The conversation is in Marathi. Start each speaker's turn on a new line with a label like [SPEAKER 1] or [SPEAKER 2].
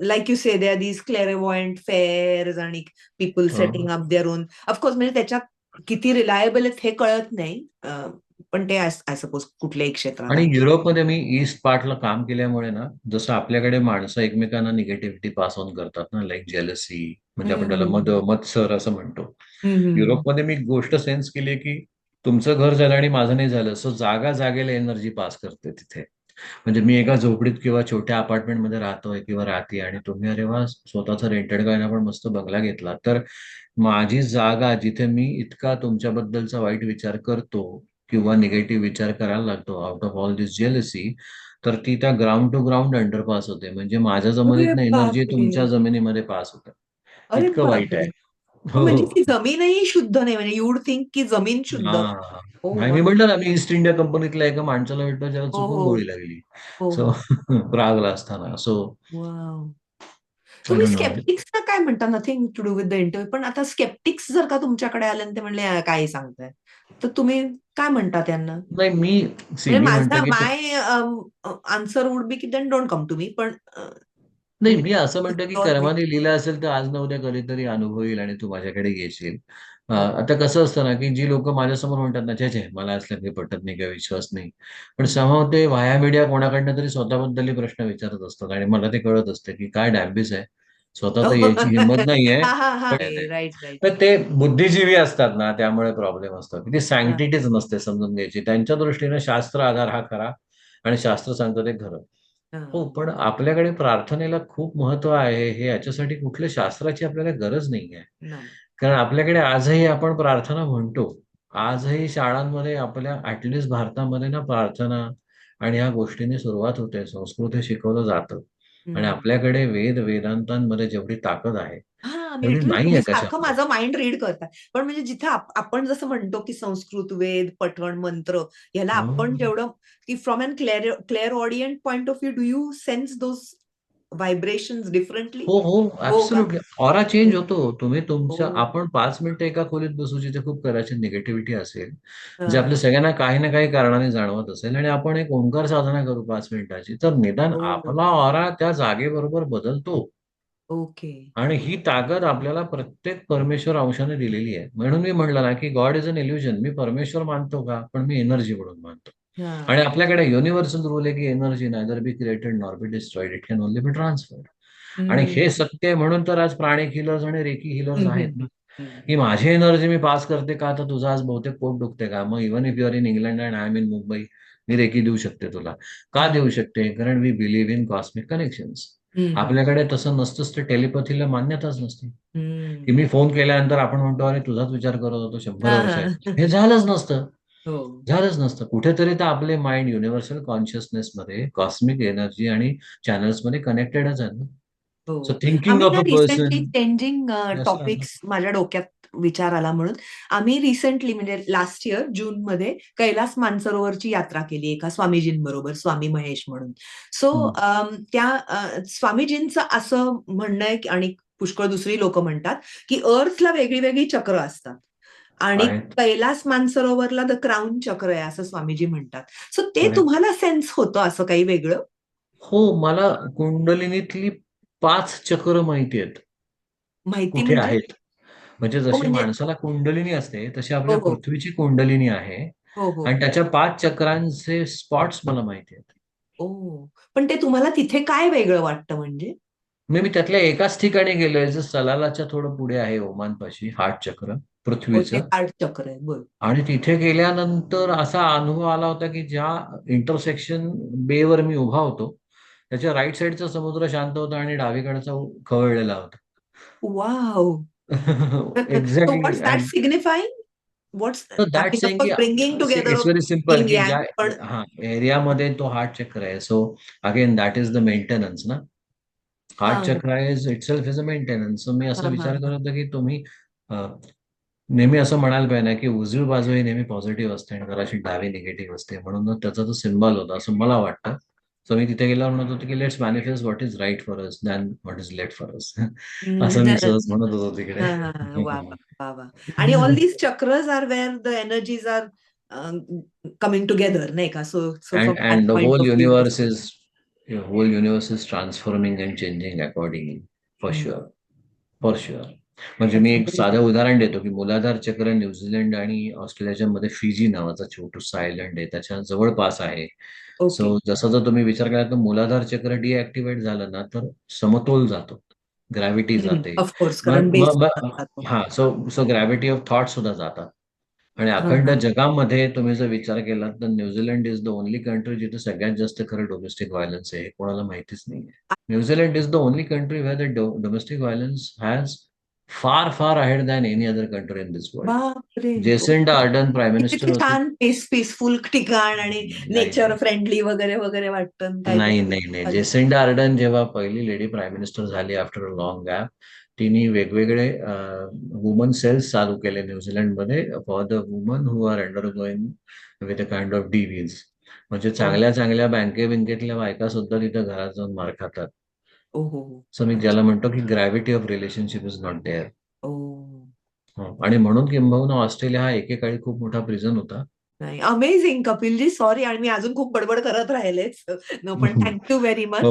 [SPEAKER 1] Like you say are these clairvoyant fairs आणि people. Setting up their own of course म्हणजे त्याच्यात किती रिलायबल आहेत हे कळत नाही पण ते आय सपोज कुठल्याही क्षेत्रात
[SPEAKER 2] आणि. युरोपमध्ये मी ईस्ट पार्टला काम केल्यामुळे ना जसं आपल्याकडे माणसं एकमेकांना निगेटिव्हिटी पास ऑन करतात ना लाईक जेलसी म्हणजे आपण त्याला मद. मत्सर असं म्हणतो. युरोपमध्ये मी गोष्ट सेन्स केली की तुमचं घर झालं आणि माझं नाही झालं सो जागा जागेला एनर्जी पास करते तिथे म्हणजे मी एका झोपडीत किंवा छोट्या अपार्टमेंटमध्ये राहतोय किंवा राहते आणि तुम्ही अरे वा स्वतःचा रेंटेड गायन आपण मस्त बंगला घेतला. तर माझी जागा जिथे मी इतका तुमच्याबद्दलचा वाईट विचार करतो किंवा निगेटिव्ह विचार करायला लागतो out of all this jealousy तर ती त्या ग्राउंड टू ग्राउंड अंडरपास होते. म्हणजे माझ्या
[SPEAKER 1] अरे
[SPEAKER 2] जमिनीतनं एनर्जी तुमच्या जमिनीमध्ये पास होते.
[SPEAKER 1] अरे
[SPEAKER 2] इतकं वाईट आहे.
[SPEAKER 1] हो,
[SPEAKER 2] हो
[SPEAKER 1] म्हणजे
[SPEAKER 2] हो.
[SPEAKER 1] ती जमीनही शुद्ध नाही म्हणजे युड थिंक की जमीन शुद्ध.
[SPEAKER 2] हा
[SPEAKER 1] हो
[SPEAKER 2] नाही मी म्हटलं ना मी ईस्ट इंडिया कंपनीतल्या एका माणसाला भेटलो ज्याला
[SPEAKER 1] हो
[SPEAKER 2] चुकून
[SPEAKER 1] हो.
[SPEAKER 2] गोळी लागली.
[SPEAKER 1] हो
[SPEAKER 2] सो
[SPEAKER 1] हो.
[SPEAKER 2] प्रागला असताना सो
[SPEAKER 1] वाव तुम्ही स्केप्टिक्सना काय म्हणता? Nothing to do with the interview पण आता स्केप्टिक्स जर का तुमच्याकडे आले आणि ते म्हणले "आ, काय सांगताय? तर तुम्ही काय म्हणता त्यांना?
[SPEAKER 2] नाही मी
[SPEAKER 1] म्हणजे
[SPEAKER 2] मी म्हणतो
[SPEAKER 1] माझा
[SPEAKER 2] की
[SPEAKER 1] माय आन्सर वुड बी की then don't come to me पण
[SPEAKER 2] नाही मी असं म्हणतो की. कर्माने लिहिलं असेल तर आज ना उद्या कधीतरी अनुभव येईल आणि तू माझ्याकडे येशील. अं,
[SPEAKER 1] हो.
[SPEAKER 2] आता कसं असतं ना की जी लोक माझ्यासमोर म्हणतात ना छे छे मला असलं काही पटत नाही किंवा विश्वास नाही. पण समोर ते वाया मीडिया कोणाकडनं तरी स्वतःबद्दलही प्रश्न विचारत असतात आणि मला ते कळत असतं की काय डॅम्बिस आहे. स्वतः तर यायची हिंमत नाहीये
[SPEAKER 1] हा हा हा.
[SPEAKER 2] पण
[SPEAKER 1] राईट राईट
[SPEAKER 2] तर ते बुद्धिजीवी असतात ना त्यामुळे प्रॉब्लेम असतो. ती सँक्टिटीच नसते समजून घ्यायची. त्यांच्या दृष्टीने शास्त्र आधार हा खरा आणि शास्त्र सांगतं ते खरं. हो पण आपल्याकडे प्रार्थनेला खूप महत्त्व आहे हे याच्यासाठी कुठल्या शास्त्राची आपल्याला गरज नाही. आहे कारण आपल्याकडे आजही आपण प्रार्थना म्हणतो. आजही शाळांमध्ये आपल्या ऍटलिस्ट भारतामध्ये ना प्रार्थना आणि ह्या गोष्टींनी सुरुवात होते संस्कृत हे शिकवलं जातं. आणि. आपल्याकडे वेद वेदांतांमध्ये जेवढी ताकद आहे
[SPEAKER 1] हा
[SPEAKER 2] नाहीये
[SPEAKER 1] तुम्ही सारखं माझं माइंड रीड करताय पण म्हणजे जिथे आप- आपण जसं म्हणतो की संस्कृत वेद पठण मंत्र ह्याला आपण
[SPEAKER 2] हं.
[SPEAKER 1] जेवढं की from an clear clairaudient point of view do you sense those vibration differently
[SPEAKER 2] हो हो ऑरा चेंज होतो तुम्ही तुमच्या
[SPEAKER 1] हो.
[SPEAKER 2] आपण पाच मिनिटं एका खोलीत बसू जिथे खूप कदाचित निगेटिव्हिटी असेल
[SPEAKER 1] हा.
[SPEAKER 2] जे आपल्या सगळ्यांना काही ना काही कारणाने जाणवत असेल आणि आपण एक ओंकार साधना करू पाच मिनिटाची तर निदान
[SPEAKER 1] हो.
[SPEAKER 2] आपला ऑरा त्या जागेबरोबर बदलतो
[SPEAKER 1] ओके.
[SPEAKER 2] आणि ही ताकद आपल्याला प्रत्येक परमेश्वर अंशाने दिलेली आहे. म्हणून मी म्हणलं ना की गॉड इज अन इल्युजन मी परमेश्वर मानतो का? पण मी एनर्जी म्हणून मानतो.
[SPEAKER 1] हा.
[SPEAKER 2] आणि आपल्याकडे युनिव्हर्सल रूल आहे की energy neither be created nor be destroyed it can only be transferred आणि हे सत्य आहे म्हणून तर आज प्राणिक हिलर्स आणि रेकी हिलर्स आहेत ना. की माझी एनर्जी मी पास करते का? तर तुझं आज बहुतेक पोट दुखते का? मग even if your in England and I am in Mumbai me reiki देऊ शकते तुला. का
[SPEAKER 1] हा.
[SPEAKER 2] देऊ शकते? कारण we believe in cosmic connections. आपल्याकडे तसं नसतंच तर टेलिपथीला मान्यताच नसते. की मी फोन केल्यानंतर आपण म्हणतो अरे तुझाच विचार करत होतो शंभर वर्ष.
[SPEAKER 1] हा.
[SPEAKER 2] आहे झालंच नसतं.
[SPEAKER 1] हो.
[SPEAKER 2] झालंच नसतं. कुठेतरी तर आपले माइंड युनिव्हर्सल कॉन्शियसनेस मध्ये कॉस्मिक एनर्जी आणि चॅनल्समध्ये कनेक्टेडच आहेत ना. So thinking of a person
[SPEAKER 1] changing topics माझ्या डोक्यात विचार आला म्हणून आम्ही रिसेंटली म्हणजे लास्ट इयर जून मध्ये कैलास मानसरोवरची यात्रा केली एका स्वामीजींबरोबर स्वामी महेश म्हणून. सो त्या स्वामीजींचं असं म्हणणं आहे की- आणि पुष्कळ दुसरी लोक म्हणतात की अर्थला वेगळी वेगळी चक्र असतात. आणि
[SPEAKER 2] आहेत.
[SPEAKER 1] कैलास मानसरोवरला द क्राऊन चक्र आहे असं स्वामीजी म्हणतात. सो ते. तुम्हाला सेन्स होतं असं काही वेगळं?
[SPEAKER 2] हो मला कुंडलिनीतली पाच चक्र माहिती आहेत.
[SPEAKER 1] माहिती
[SPEAKER 2] कुठे
[SPEAKER 1] म्हणजे
[SPEAKER 2] म्हणजे जशी
[SPEAKER 1] म्हणजे-
[SPEAKER 2] माणसाला कुंडलिनी असते तशी आपल्या
[SPEAKER 1] हो, हो.
[SPEAKER 2] पृथ्वीची कुंडलिनी आहे
[SPEAKER 1] हो हो.
[SPEAKER 2] आणि त्याच्या पाच चक्रांचे स्पॉट्स मला माहिती आहेत.
[SPEAKER 1] ओ पण ते तुम्हाला तिथे काय वेगळं वाटतं म्हणजे?
[SPEAKER 2] मी मी त्यातल्या एकाच ठिकाणी गेलोय जे सलालाच्या थोडं पुढे आहे ओमानपाशी हार्ट चक्र
[SPEAKER 1] ते
[SPEAKER 2] पृथ्वीचं
[SPEAKER 1] आठ चक्र आहे बर.
[SPEAKER 2] आणि तिथे गेल्यानंतर असा अनुभव आला होता की ज्या इंटरसेक्शन बेवर मी उभा होतो त्याच्या राईट साईडचा समुद्र शांत होता आणि डावीकडचा खवळलेला होता.
[SPEAKER 1] Wow!
[SPEAKER 2] Exactly
[SPEAKER 1] what's that signifying what's
[SPEAKER 2] that saying की
[SPEAKER 1] bringing together
[SPEAKER 2] it's very simple की
[SPEAKER 1] yang,
[SPEAKER 2] ज्या
[SPEAKER 1] पण-
[SPEAKER 2] हा एरियामध्ये तो हार्ट चक्र आहे so again that is the maintenance ना? हार्ट
[SPEAKER 1] हा.
[SPEAKER 2] Chakra is itself is a maintenance so मी
[SPEAKER 1] हा,
[SPEAKER 2] असा
[SPEAKER 1] हा,
[SPEAKER 2] विचार
[SPEAKER 1] हा.
[SPEAKER 2] करत होतो की तुम्ही नेहमी असं म्हणायला पाहिजे ना की उजवी बाजू ही नेहमी पॉझिटिव्ह असते आणि जराशी डावी निगेटिव्ह असते म्हणून त्याचा तो सिम्बॉल होता असं मला वाटतं. सो मी तिथे गेल्यावर म्हणत होतो की let's manifest what is right for us than what is late for us असं मी सहज म्हणत होतो तिकडे
[SPEAKER 1] हा, हा, हा. वा वा वा वा आणि all these chakras are where the energies are coming together नाही का so so
[SPEAKER 2] and and the whole universe is whole universe is transforming and changing accordingly for
[SPEAKER 1] hmm.
[SPEAKER 2] Sure for sure म्हणजे मी एक साधं उदाहरण देतो की मूलाधार चक्र न्यूझीलंड आणि ऑस्ट्रेलियाच्या मध्ये फिजी नावाचा छोटूसा आयलंड आहे. त्याच्या जवळपास आहे.
[SPEAKER 1] ओके.
[SPEAKER 2] सो जसं जर तुम्ही विचार केला तर मूलाधार चक्र डिॲक्टिव्हेट झालं ना तर समतोल जातो. ग्रॅव्हिटी जाते.
[SPEAKER 1] ऑफकोर्स
[SPEAKER 2] मग
[SPEAKER 1] कारण बेस
[SPEAKER 2] मग- मग- हा so so gravity of thought सुद्धा जातात. आणि अखंड
[SPEAKER 1] हा.
[SPEAKER 2] जगामध्ये तुम्ही जर विचार केला तर New Zealand is the only country जिथे सगळ्यात जास्त खरं डोमेस्टिक व्हायलन्स आहे हे कोणाला माहितीच नाही New Zealand is the only country where the domestic violence has far far ahead than any other country in this world Jacinda Ardern prime minister
[SPEAKER 1] छान पीस पीसफुल ठिकाण आणि नेचर फ्रेंडली वगैरे वगैरे वाटतं.
[SPEAKER 2] नाही. नाही नाही. जेसिंडा आर्डन जेव्हा पहिली लेडी प्राईम मिनिस्टर झाली आफ्टर अ लॉंग गॅप तिने वेगवेगळे वुमन सेल्स चालू केले न्यूझीलंडमध्ये for the woman who are undergoing with a kind of डिव्हीज म्हणजे चांगल्या चांगल्या बँके बँकेतल्या बायका सुद्धा तिथं घरात जाऊन मार खातात.
[SPEAKER 1] ओ हो हो
[SPEAKER 2] सो मी ज्याला म्हणतो की gravity of relationship is not there
[SPEAKER 1] ओ.
[SPEAKER 2] आणि म्हणून किंबहुना ऑस्ट्रेलिया हा एकेकाळी खूप मोठा प्रिझन होता.
[SPEAKER 1] नाही अमेझिंग कपिलजी सॉरी आणि मी अजून खूप बडबड करत राहिलेच. न पण थँक्यू व्हेरी मच